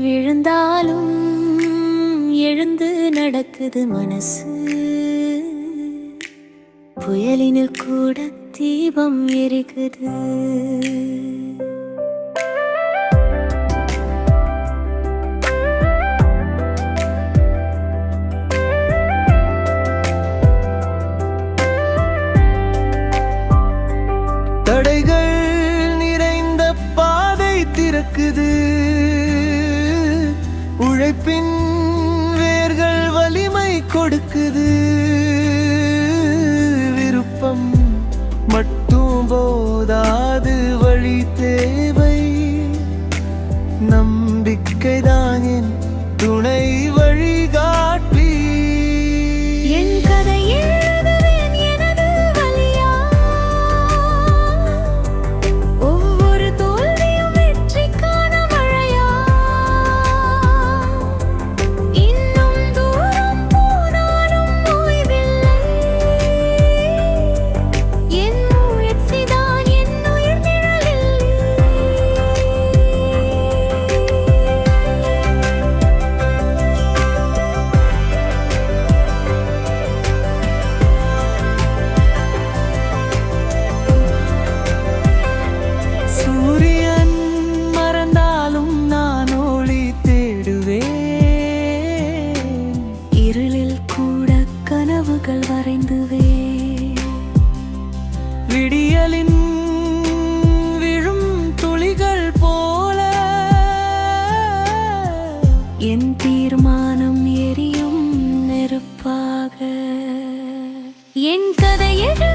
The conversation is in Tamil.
விழுந்தாலும் எழுந்து நடக்குது மனசு. புயலினில் கூட தீபம் எரிக்குது. தடைகள் நிறைந்த பாதை திறக்குது. sleeping கனவுகள் வரைந்துவே. விடியலின் விழும் துளிகள் போல. என் தீர்மானம் எரியும் நெருப்பாக. என் கதை எழுது